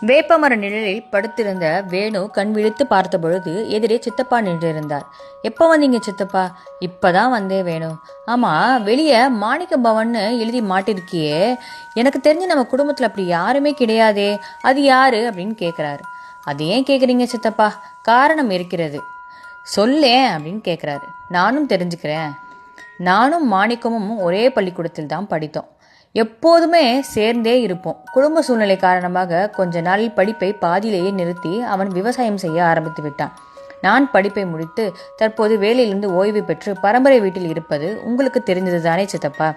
வேப்பமர நிழலில் படுத்திருந்த வேணு கண் விழித்து பார்த்த பொழுது எதிரே சித்தப்பா நின்றிருந்தார். எப்போ வந்தீங்க சித்தப்பா? இப்போதான் வந்தே வேணு. ஆமா வெளியே மாணிக்க பவன்னு எழுதி மாட்டிருக்கியே. எனக்கு தெரிஞ்சு நம்ம குடும்பத்தில் அப்படி யாருமே கிடையாதே. அது யாரு? அப்படின்னு கேட்குறாரு அது ஏன் கேட்குறீங்க சித்தப்பா? காரணம் இருக்கிறது. சொல்லேன் அப்படின்னு கேட்குறாரு நானும் தெரிஞ்சுக்கிறேன். நானும் மாணிக்கமும் ஒரே பள்ளிக்கூடத்தில் தான் படித்தோம். எப்போதுமே சேர்ந்தே இருப்போம். குடும்ப சூழ்நிலை காரணமாக கொஞ்ச நாள் படிப்பை பாதியிலேயே நிறுத்தி அவன் விவசாயம் செய்ய ஆரம்பித்து விட்டான். நான் படிப்பை முடித்து தற்போது வேலையிலிருந்து ஓய்வு பெற்று பரம்பரை வீட்டில் இருப்பது உங்களுக்கு தெரிந்தது தானே சித்தப்பா?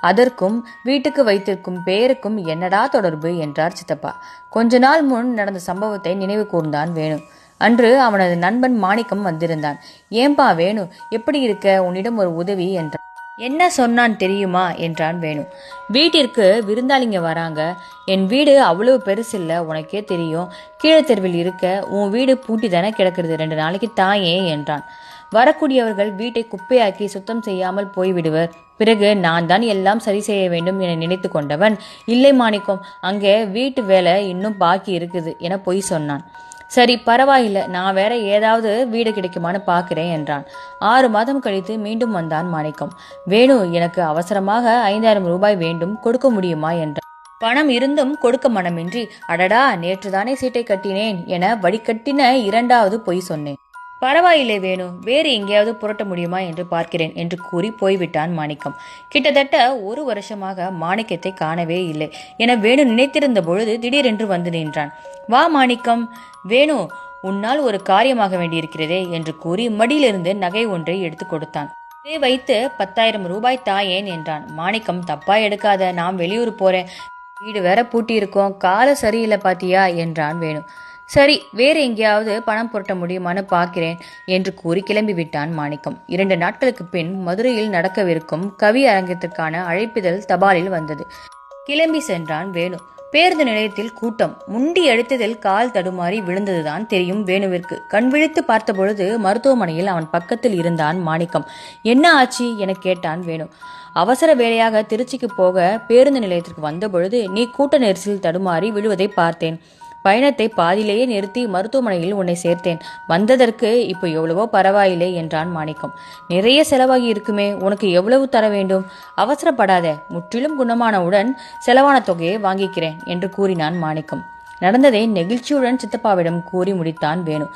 அதற்கும் வீட்டுக்கு வைத்திருக்கும் பேருக்கும் என்னடா தொடர்பு என்றார் சித்தப்பா. கொஞ்ச நாள் முன் நடந்த சம்பவத்தை நினைவு கூர்ந்தான் வேணு. அன்று அவனது நண்பன் மாணிக்கம் வந்திருந்தான். ஏன்பா வேணு எப்படி இருக்க? உன்னிடம் ஒரு உதவி என்றான் என்ன சொன்னான் தெரியுமா? என்றான் வேணு. வீட்டிற்கு விருந்தாளிங்க வராங்க. என் வீடு அவ்வளவு இல்லை உனக்கே தெரியும். கீழே தெருவில் இருக்க உன் வீடு பூட்டி தானே கிடக்கிறது ரெண்டு நாளைக்கு தாயே என்றான். வரக்கூடியவர்கள் வீட்டை குப்பையாக்கி சுத்தம் செய்யாமல் போய்விடுவர். பிறகு நான் தான் எல்லாம் சரி செய்ய வேண்டும் என நினைத்து கொண்டவன். இல்லை மாணிக்கம் அங்கே வீட்டு வேலை இன்னும் பாக்கி இருக்குது என பொய் சொன்னான். சரி பரவாயில்ல. நான் வேற ஏதாவது வீடு கிடைக்குமான்னு பார்க்கிறேன் என்றான். ஆறு மாதம் கழித்து மீண்டும் வந்தான் மாணிக்கம். வேணு எனக்கு அவசரமாக ஐந்தாயிரம் ரூபாய் வேண்டும். கொடுக்க முடியுமா என்றான். பணம் இருந்தும் கொடுக்க மனமின்றி அடடா நேற்றுதானே சீட்டை கட்டினேன் என வடிகட்டின இரண்டாவது பொய் சொன்னேன். பரவாயில்லை வேணு வேறு எங்கேயாவது புரட்ட முடியுமா என்று பார்க்கிறேன் என்று கூறி போய்விட்டான் மாணிக்கம். கிட்டத்தட்ட ஒரு வருஷமாக மாணிக்கத்தை காணவே இல்லை. என வேணு நினைத்திருந்த பொழுது திடீரென்று வந்து நின்றான். வா மாணிக்கம் வேணு உன்னால் ஒரு காரியமாக வேண்டியிருக்கிறதே என்று கூறி மடியிலிருந்து நகை ஒன்றை எடுத்து கொடுத்தான். இதை வைத்து பத்தாயிரம் ரூபாய் தாயேன் என்றான். மாணிக்கம் தப்பா எடுக்காத நான் வெளியூர் போறேன். வீடு வேற பூட்டி இருக்கோம் கால சரியில்லை பாத்தியா என்றான் வேணு. சரி வேறு எங்கேயாவது பணம் புரட்ட முடியுமான்னு பார்க்கிறேன் என்று கூறி கிளம்பி விட்டான் மாணிக்கம். இரண்டு நாட்களுக்கு பின் மதுரையில் நடக்கவிருக்கும் கவி அரங்கத்திற்கான அழைப்பிதழ் தபாலில் வந்தது. கிளம்பி சென்றான் வேணு. பேருந்து நிலையத்தில் கூட்டம். முண்டி அடித்ததில் கால் தடுமாறி விழுந்ததுதான் தெரியும் வேணுவிற்கு. கண் விழித்து பார்த்தபொழுது மருத்துவமனையில் அவன் பக்கத்தில் இருந்தான் மாணிக்கம். என்ன ஆச்சு? என கேட்டான் வேணு. அவசர வேலையாக திருச்சிக்கு போக பேருந்து நிலையத்திற்கு வந்தபொழுது நீ கூட்ட நெரிசலில் தடுமாறி விழுவதை பார்த்தேன். பயணத்தை பாதியிலேயே நிறுத்தி மருத்துவமனையில் உன்னை சேர்த்தேன். வந்ததற்கு இப்போ எவ்வளவோ பரவாயில்லை என்றான் மாணிக்கம். நிறைய செலவாகி இருக்குமே உனக்கு எவ்வளவு தர வேண்டும்? அவசரப்படாத முற்றிலும் குணமானவுடன் செலவான தொகையை வாங்கிக்கிறேன் என்று கூறினான் மாணிக்கம். நடந்ததை நெகிழ்ச்சியுடன் சித்தப்பாவிடம் கூறி முடித்தான் வேணு.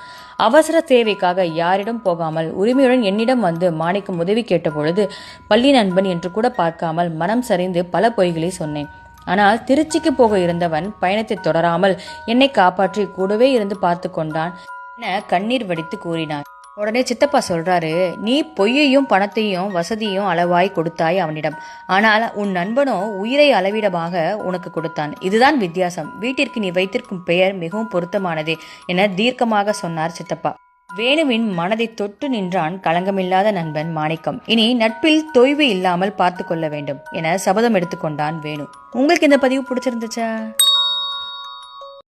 அவசர தேவைக்காக யாரிடம் போகாமல் உரிமையுடன் என்னிடம் வந்து மாணிக்கம் உதவி கேட்டபொழுது பள்ளி நண்பன் என்று கூட பார்க்காமல் மனம் சரிந்து பல பொய்களை சொன்னேன். ஆனால் திருச்சிக்கு போக இருந்தவன் பயணத்தை தொடராமல் என்னை காப்பாற்றி கூடவே இருந்து பார்த்து கொண்டான் என கண்ணீர் வடித்து கூறினான். உடனே சித்தப்பா சொல்றாரு நீ பொய்யையும் பணத்தையும் வசதியும் அளவாய் கொடுத்தாய் அவனிடம். ஆனால் உன் நண்பனோ உயிரை அளவிடமாக உனக்கு கொடுத்தான். இதுதான் வித்தியாசம். வீட்டிற்கு நீ வைத்திருக்கும் பெயர் மிகவும் பொருத்தமானதே என தீர்க்கமாக சொன்னார் சித்தப்பா. வேணுவின் மனதை தொட்டு நின்றான் களங்கமில்லாத நண்பன் மாணிக்கம். இனி நட்பில் தொய்வு இல்லாமல் பார்த்து கொள்ள வேண்டும் என சபதம் எடுத்துக்கொண்டான் வேணு. உங்களுக்கு இந்த பதிவு பிடிச்சிருந்துச்சா?